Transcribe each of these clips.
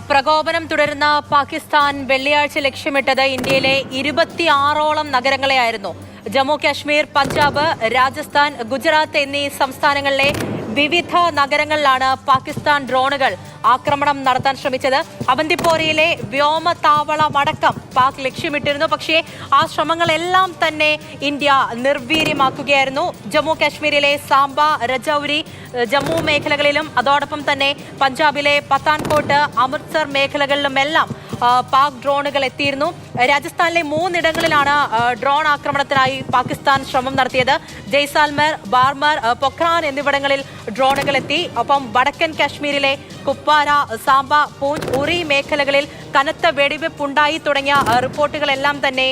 പ്രകോപനം തുടരുന്ന പാകിസ്ഥാൻ വെള്ളിയാഴ്ച ലക്ഷ്യമിട്ടത് ഇന്ത്യയിലെ ഇരുപത്തിയാറോളം നഗരങ്ങളെയായിരുന്നു. ജമ്മു കാശ്മീർ പഞ്ചാബ് രാജസ്ഥാൻ ഗുജറാത്ത് എന്നീ സംസ്ഥാനങ്ങളിലെ വിവിധ നഗരങ്ങളിലാണ് പാകിസ്ഥാൻ ഡ്രോണുകൾ ആക്രമണം നടത്താൻ ശ്രമിച്ചത് അവന്തിപ്പോരയിലെ വ്യോമതാവളമടക്കം പാക് ലക്ഷ്യമിട്ടിരുന്നു. പക്ഷേ ആ ശ്രമങ്ങളെല്ലാം തന്നെ ഇന്ത്യ നിർവീര്യമാക്കുകയായിരുന്നു. ജമ്മു കാശ്മീരിലെ സാംബ രജൌരി ജമ്മു മേഖലകളിലും അതോടൊപ്പം തന്നെ പഞ്ചാബിലെ പത്താൻകോട്ട് അമൃത്സർ മേഖലകളിലുമെല്ലാം പാക് ഡ്രോണുകൾ എത്തിയിരുന്നു. രാജസ്ഥാനിലെ മൂന്നിടങ്ങളിലാണ് ഡ്രോൺ ആക്രമണത്തിനായി പാകിസ്ഥാൻ ശ്രമം നടത്തിയത്. ജയ്സാൽമർ ബാർമർ പൊഖ്രാൻ എന്നിവിടങ്ങളിൽ ഡ്രോണുകൾ എത്തി. ഒപ്പം വടക്കൻ കാശ്മീരിലെ കുപ്വാര സാംബ പൂഞ്ച് ഉറി മേഖലകളിൽ കനത്ത വെടിവെപ്പുണ്ടായി തുടങ്ങിയ റിപ്പോർട്ടുകളെല്ലാം തന്നെ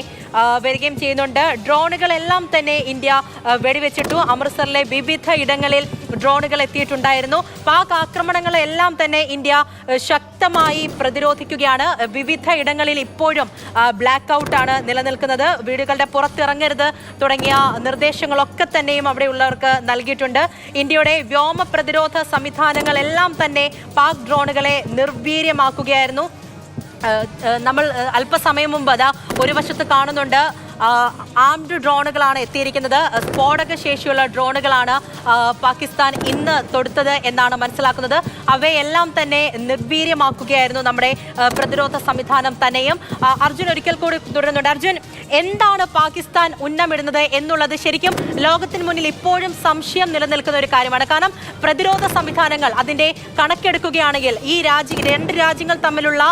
വരികയും ചെയ്യുന്നുണ്ട്. ഡ്രോണുകളെല്ലാം തന്നെ ഇന്ത്യ വെടിവെച്ചിട്ടു. അമൃത്സറിലെ വിവിധ ഇടങ്ങളിൽ ഡ്രോണുകൾ എത്തിയിട്ടുണ്ടായിരുന്നു. പാക് ആക്രമണങ്ങളെല്ലാം തന്നെ ഇന്ത്യ ശക്തമായി പ്രതിരോധിക്കുകയാണ്. വിവിധ ഇടങ്ങളിൽ ഇപ്പോഴും ബ്ലാക്ക് ഔട്ടാണ് നിലനിൽക്കുന്നത്. വീടുകളുടെ പുറത്തിറങ്ങരുത് തുടങ്ങിയ നിർദ്ദേശങ്ങളൊക്കെ തന്നെയും അവിടെയുള്ളവർക്ക് നൽകിയിട്ടുണ്ട്. ഇന്ത്യയുടെ വ്യോമ പ്രതിരോധ സംവിധാനങ്ങളെല്ലാം തന്നെ പാക് ഡ്രോണുകളെ നിർവീര്യമാക്കുകയായിരുന്നു. നമ്മൾ അല്പസമയം മുമ്പ് അതാ ഒരു വശത്ത് കാണുന്നുണ്ട്. ആംഡ് ഡ്രോണുകളാണ് എത്തിയിരിക്കുന്നത്. സ്ഫോടക ശേഷിയുള്ള ഡ്രോണുകളാണ് പാകിസ്ഥാൻ ഇന്ന് തൊടുത്തത് എന്നാണ് മനസ്സിലാക്കുന്നത്. അവയെല്ലാം തന്നെ നിർവീര്യമാക്കുകയായിരുന്നു നമ്മുടെ പ്രതിരോധ സംവിധാനം തന്നെയും. അർജുൻ ഒരിക്കൽ കൂടി തുടരുന്നുണ്ട്. അർജുൻ എന്താണ് പാകിസ്ഥാൻ ഉന്നമിടുന്നത് എന്നുള്ളത് ശരിക്കും ലോകത്തിന് മുന്നിൽ ഇപ്പോഴും സംശയം നിലനിൽക്കുന്ന ഒരു കാര്യമാണ്. കാരണം പ്രതിരോധ സംവിധാനങ്ങൾ അതിന്റെ കണക്കെടുക്കുകയാണെങ്കിൽ ഈ രാജ്യ രണ്ട് രാജ്യങ്ങൾ തമ്മിലുള്ള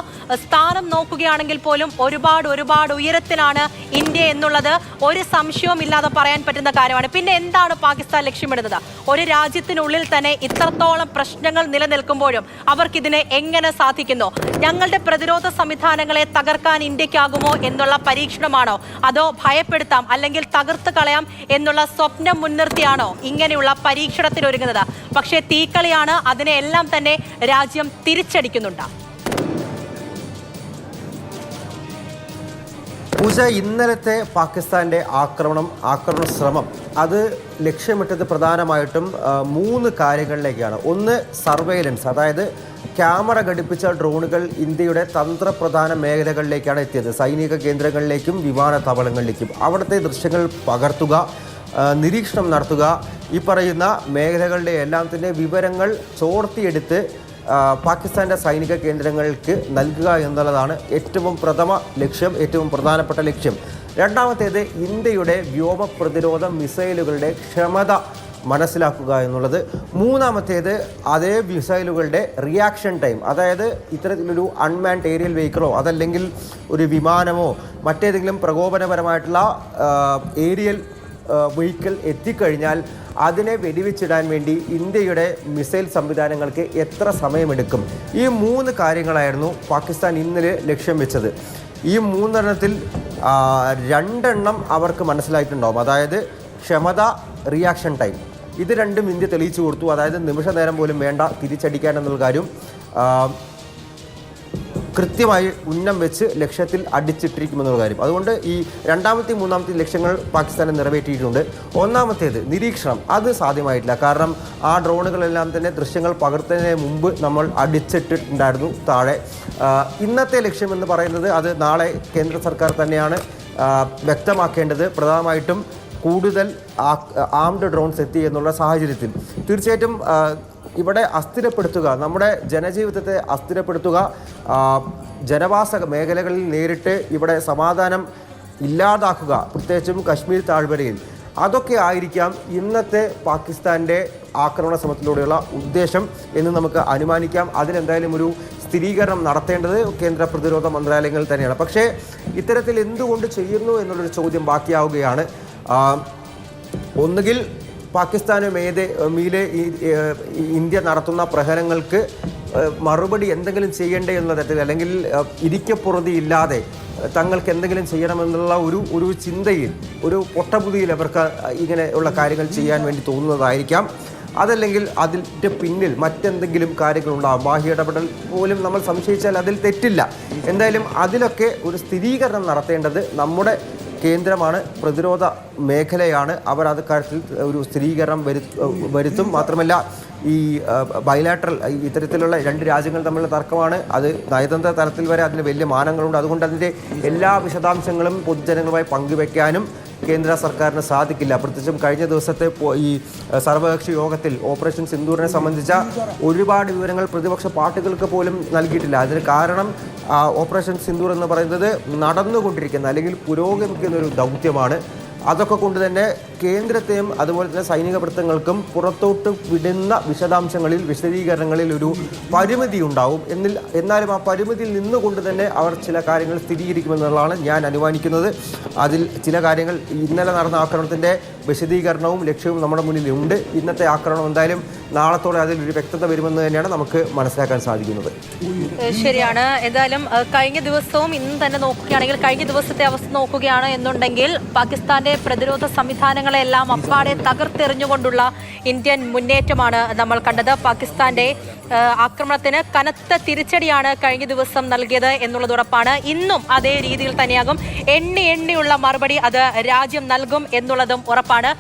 സ്ഥാനം നോക്കുകയാണെങ്കിൽ പോലും ഒരുപാട് ഒരുപാട് ഉയരത്തിലാണ് ഇന്ത്യ എന്നുള്ളത് ഒരു സംശയവും ഇല്ലാതെ പറയാൻ പറ്റുന്ന കാര്യമാണ്. പിന്നെ എന്താണ് പാകിസ്ഥാൻ ലക്ഷ്യമിടുന്നത്? ഒരു രാജ്യത്തിനുള്ളിൽ തന്നെ ഇത്രത്തോളം പ്രശ്നങ്ങൾ നിലനിൽക്കുമ്പോഴും അവർക്കിതിനെ എങ്ങനെ സാധിക്കുന്നു? ഞങ്ങളുടെ പ്രതിരോധ സംവിധാനങ്ങളെ തകർക്കാൻ ഇന്ത്യക്കാകുമോ എന്നുള്ള പരീക്ഷണമാണോ? അതോ ഭയപ്പെടുത്താം അല്ലെങ്കിൽ തകർത്ത് കളയാം എന്നുള്ള സ്വപ്നം മുൻനിർത്തിയാണോ ഇങ്ങനെയുള്ള പരീക്ഷണത്തിനൊരുങ്ങുന്നത്? പക്ഷേ തീക്കളിയാണ് അതിനെ എല്ലാം തന്നെ രാജ്യം തിരിച്ചടിക്കുന്നുണ്ട്. പൂജ ഇന്നലത്തെ പാകിസ്ഥാന്റെ ആക്രമണം ആക്രമണ ശ്രമം. അത് ലക്ഷ്യമിട്ടത് പ്രധാനമായിട്ടും മൂന്ന് കാര്യങ്ങളിലേക്കാണ്. ഒന്ന് സർവൈലൻസ് അതായത് ക്യാമറ ഘടിപ്പിച്ച ഡ്രോണുകൾ ഇന്ത്യയുടെ തന്ത്രപ്രധാന മേഖലകളിലേക്കാണ് എത്തിയത്. സൈനിക കേന്ദ്രങ്ങളിലേക്കും വിമാനത്താവളങ്ങളിലേക്കും അവിടുത്തെ ദൃശ്യങ്ങൾ പകർത്തുക നിരീക്ഷണം നടത്തുക. ഈ പറയുന്ന മേഖലകളുടെ എല്ലാത്തിന്റെ വിവരങ്ങൾ ചോർത്തിയെടുത്ത് പാകിസ്ഥാന്റെ സൈനിക കേന്ദ്രങ്ങൾക്ക് നൽകുക എന്നുള്ളതാണ് ഏറ്റവും പ്രഥമ ലക്ഷ്യം ഏറ്റവും പ്രധാനപ്പെട്ട ലക്ഷ്യം. രണ്ടാമത്തേത് ഇന്ത്യയുടെ വ്യോമ പ്രതിരോധ മിസൈലുകളുടെ ക്ഷമത മനസ്സിലാക്കുക എന്നുള്ളത്. മൂന്നാമത്തേത് അതേ മിസൈലുകളുടെ റിയാക്ഷൻ ടൈം അതായത് ഇത്തരത്തിലൊരു അൺമാൻഡ് ഏരിയൽ വെഹിക്കിളോ അതല്ലെങ്കിൽ ഒരു വിമാനമോ മറ്റേതെങ്കിലും പ്രകോപനപരമായിട്ടുള്ള ഏരിയൽ വെഹിക്കിൾ എത്തിക്കഴിഞ്ഞാൽ അതിനെ വെടിവെച്ചിടാൻ വേണ്ടി ഇന്ത്യയുടെ മിസൈൽ സംവിധാനങ്ങൾക്ക് എത്ര സമയമെടുക്കും? ഈ മൂന്ന് കാര്യങ്ങളായിരുന്നു പാകിസ്ഥാൻ ഇന്നലെ ലക്ഷ്യം വെച്ചത്. ഈ മൂന്നെണ്ണത്തിൽ രണ്ടെണ്ണം അവർക്ക് മനസ്സിലായിട്ടുണ്ടാവും. അതായത് ക്ഷമത റിയാക്ഷൻ ടൈം ഇത് രണ്ടും ഇന്ത്യ തെളിയിച്ചു കൊടുത്തു. അതായത് നിമിഷ നേരം പോലും വേണ്ട തിരിച്ചടിക്കാൻ എന്നുള്ള കാര്യം കൃത്യമായി ഉന്നം വെച്ച് ലക്ഷ്യത്തിൽ അടിച്ചിട്ടിരിക്കുമെന്നുള്ള കാര്യം. അതുകൊണ്ട് ഈ രണ്ടാമത്തെ മൂന്നാമത്തെ ലക്ഷ്യങ്ങൾ പാകിസ്ഥാനെ നിറവേറ്റിയിട്ടുണ്ട്. ഒന്നാമത്തേത് നിരീക്ഷണം. അത് സാധ്യമായിട്ടില്ല. കാരണം ആ ഡ്രോണുകളെല്ലാം തന്നെ ദൃശ്യങ്ങൾ പകർത്തുന്നതിന് മുമ്പ് നമ്മൾ അടിച്ചിട്ടിട്ടുണ്ടായിരുന്നു താഴെ. ഇന്നത്തെ ലക്ഷ്യമെന്ന് പറയുന്നത് അത് നാളെ കേന്ദ്ര സർക്കാർ തന്നെയാണ് വ്യക്തമാക്കേണ്ടത്. പ്രധാനമായിട്ടും കൂടുതൽ ആംഡ് ഡ്രോൺസ് എത്തി എന്നുള്ള സാഹചര്യത്തിൽ. തീർച്ചയായിട്ടും ഇവിടെ അസ്ഥിരപ്പെടുത്തുക നമ്മുടെ ജനജീവിതത്തെ അസ്ഥിരപ്പെടുത്തുക ജനവാസ മേഖലകളിൽ നേരിട്ട് ഇവിടെ സമാധാനം ഇല്ലാതാക്കുക പ്രത്യേകിച്ചും കശ്മീർ താഴ്വരയിൽ. അതൊക്കെ ആയിരിക്കാം ഇന്നത്തെ പാകിസ്ഥാന്റെ ആക്രമണ ശ്രമത്തിലൂടെയുള്ള ഉദ്ദേശം എന്ന് നമുക്ക് അനുമാനിക്കാം. അതിനെന്തായാലും ഒരു സ്ഥിരീകരണം നടത്തേണ്ടത് കേന്ദ്ര പ്രതിരോധ മന്ത്രാലയങ്ങൾ തന്നെയാണ്. പക്ഷേ ഇത്തരത്തിൽ എന്തുകൊണ്ട് ചെയ്യുന്നു എന്നുള്ളൊരു ചോദ്യം ബാക്കിയാവുകയാണ്. ഒന്നുകിൽ പാകിസ്ഥാന് മേതെ മീതെ ഇന്ത്യ നടത്തുന്ന പ്രഹരങ്ങൾക്ക് മറുപടി എന്തെങ്കിലും ചെയ്യണ്ടേ എന്ന തരത്തിൽ അല്ലെങ്കിൽ ഇരിക്കപ്പുറതിയില്ലാതെ തങ്ങൾക്ക് എന്തെങ്കിലും ചെയ്യണമെന്നുള്ള ഒരു ഒരു ചിന്തയിൽ ഒരു പൊട്ടബുദ്ധിയിൽ അവർക്ക് ഇങ്ങനെയുള്ള കാര്യങ്ങൾ ചെയ്യാൻ വേണ്ടി തോന്നുന്നതായിരിക്കാം. അതല്ലെങ്കിൽ അതിന്റെ പിന്നിൽ മറ്റെന്തെങ്കിലും കാര്യങ്ങളുണ്ടാകും ബാഹ്യ ഇടപെടൽ പോലും നമ്മൾ സംശയിച്ചാൽ അതിൽ തെറ്റില്ല. എന്തായാലും അതിലൊക്കെ ഒരു സ്ഥിരീകരണം നടത്തേണ്ടത് നമ്മുടെ കേന്ദ്രമാണ് പ്രതിരോധ മേഖലയാണ്. അവർ അത് കാര്യത്തിൽ ഒരു സ്ഥിരീകരണം വരു വരുത്തും. മാത്രമല്ല ഈ ബയലാട്രൽ ഇത്തരത്തിലുള്ള രണ്ട് രാജ്യങ്ങൾ തമ്മിലുള്ള തർക്കമാണ്. അത് നയതന്ത്ര തലത്തിൽ വരെ അതിന് വലിയ മാനങ്ങളുണ്ട്. അതുകൊണ്ട് അതിന്റെ എല്ലാ വിശദാംശങ്ങളും പൊതുജനങ്ങളുമായി പങ്കുവെക്കാനും കേന്ദ്ര സർക്കാരിന് സാധിക്കില്ല. പ്രത്യേകിച്ചും കഴിഞ്ഞ ദിവസത്തെ ഈ സർവകക്ഷി യോഗത്തിൽ ഓപ്പറേഷൻ സിന്ദൂറിനെ സംബന്ധിച്ച ഒരുപാട് വിവരങ്ങൾ പ്രതിപക്ഷ പാർട്ടികൾക്ക് പോലും നൽകിയിട്ടില്ല. അതിന് കാരണം ഓപ്പറേഷൻ സിന്ദൂർ എന്ന് പറയുന്നത് നടന്നുകൊണ്ടിരിക്കുന്ന അല്ലെങ്കിൽ പുരോഗമിക്കുന്ന ഒരു ദൗത്യമാണ്. അതൊക്കെ കൊണ്ട് തന്നെ കേന്ദ്രത്തെയും അതുപോലെ തന്നെ സൈനിക വൃത്തങ്ങൾക്കും പുറത്തോട്ട് വിടുന്ന വിശദാംശങ്ങളിൽ വിശദീകരണങ്ങളിൽ ഒരു പരിമിതി ഉണ്ടാവും. എന്നിൽ എന്നാലും ആ പരിമിതിയിൽ നിന്നുകൊണ്ട് തന്നെ അവർ ചില കാര്യങ്ങൾ സ്ഥിരീകരിക്കുമെന്നുള്ളതാണ് ഞാൻ അനുമാനിക്കുന്നത്. അതിൽ ചില കാര്യങ്ങൾ ഇന്നലെ നടന്ന ആക്രമണത്തിന്റെ വിശദീകരണവും ലക്ഷ്യവും നമ്മുടെ മുന്നിൽ ഉണ്ട്. ഇന്നത്തെ ആക്രമണം എന്തായാലും നാളത്തോടെ അതിൽ ഒരു വ്യക്തത വരുമെന്ന് തന്നെയാണ് നമുക്ക് മനസ്സിലാക്കാൻ സാധിക്കുന്നത്. ശരിയാണ്. എന്തായാലും കഴിഞ്ഞ ദിവസവും ഇന്ന് തന്നെ നോക്കുകയാണെങ്കിൽ കഴിഞ്ഞ ദിവസത്തെ അവസ്ഥ നോക്കുകയാണ് എന്നുണ്ടെങ്കിൽ പാകിസ്ഥാന്റെ പ്രതിരോധ സംവിധാനങ്ങളെല്ലാം അപ്പാടെ തകർത്തെറിഞ്ഞുകൊണ്ടുള്ള ഇന്ത്യൻ മുന്നേറ്റമാണ് നമ്മൾ കണ്ടത്. പാകിസ്ഥാന്റെ ആക്രമണത്തിന് കനത്ത തിരിച്ചടിയാണ് കഴിഞ്ഞ ദിവസം നൽകിയത് എന്നുള്ളത് ഉറപ്പാണ് ഇന്നും അതേ രീതിയിൽ തന്നെയാകും. എണ്ണി എണ്ണിയുള്ള മറുപടി അത് രാജ്യം നൽകും എന്നുള്ളതും ഉറപ്പാണ്.